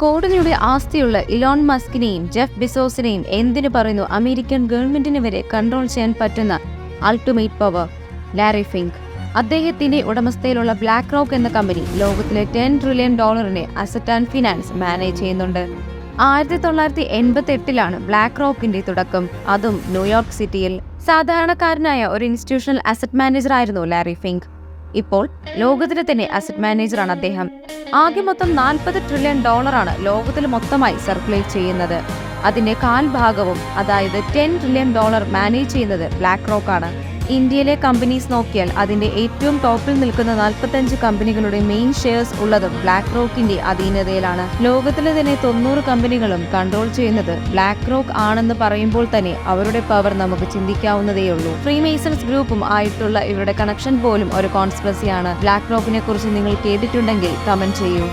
കോടികളുടെ ആസ്തിയുള്ള Elon മസ്കിനെയും Jeff ബിസോസിനെയും എന്തിനു പറയുന്നു? അമേരിക്കൻ ഗവൺമെന്റിന് വരെ കൺട്രോൾ ചെയ്യാൻ പറ്റുന്ന അൾട്ടിമേറ്റ് പവർ ലാരി ഫിങ്ക് അദ്ദേഹത്തിന്റെ ഉടമസ്ഥയിലുള്ള ബ്ലാക്ക് റോക്ക് എന്ന കമ്പനി ലോകത്തിലെ ടെൻ ട്രില്യൺ ഡോളറിനെ അസറ്റ് ആൻഡ് ഫിനാൻസ് മാനേജ് ചെയ്യുന്നുണ്ട്. ആയിരത്തി തൊള്ളായിരത്തി എൺപത്തി എട്ടിലാണ് ബ്ലാക്ക് റോക്കിന്റെ തുടക്കം. അതും ന്യൂയോർക്ക് സിറ്റിയിൽ സാധാരണക്കാരനായ ഒരു ഇൻസ്റ്റിറ്റ്യൂഷണൽ അസറ്റ് മാനേജർ ആയിരുന്നു ലാരി ഫിങ്ക് ഇപ്പോൾ ലോകത്തിലെ തന്നെ അസറ്റ് മാനേജറാണ് അദ്ദേഹം. ആകെ മൊത്തം നാൽപ്പത് ട്രില്യൺ ഡോളറാണ് ലോകത്തിൽ മൊത്തമായി സർക്കുലേറ്റ് ചെയ്യുന്നത്. അതിന്റെ കാൽഭാഗവും അതായത് ടെൻ ട്രില്യൺ ഡോളർ മാനേജ് ചെയ്യുന്നത് ബ്ലാക്ക് റോക്ക് ആണ്. ഇന്ത്യയിലെ കമ്പനീസ് നോക്കിയാൽ അതിന്റെ ഏറ്റവും ടോപ്പിൽ നിൽക്കുന്ന നാൽപ്പത്തഞ്ച് കമ്പനികളുടെ മെയിൻ ഷെയർസ് ഉള്ളതും ബ്ലാക്ക് റോക്കിന്റെ അധീനതയിലാണ്. ലോകത്തിലെ തന്നെ തൊണ്ണൂറ് കമ്പനികളും കൺട്രോൾ ചെയ്യുന്നത് ബ്ലാക്ക് റോക്ക് ആണെന്ന് പറയുമ്പോൾ തന്നെ അവരുടെ പവർ നമുക്ക് ചിന്തിക്കാവുന്നതേയുള്ളൂ. ഫ്രീമേസൺസ് ഗ്രൂപ്പും ആയിട്ടുള്ള ഇവരുടെ കണക്ഷൻ പോലും ഒരു കോൺസ്പ്രസിയാണ് ബ്ലാക്ക് റോക്കിനെ കുറിച്ച് നിങ്ങൾ കേട്ടിട്ടുണ്ടെങ്കിൽ കമന്റ് ചെയ്യൂ.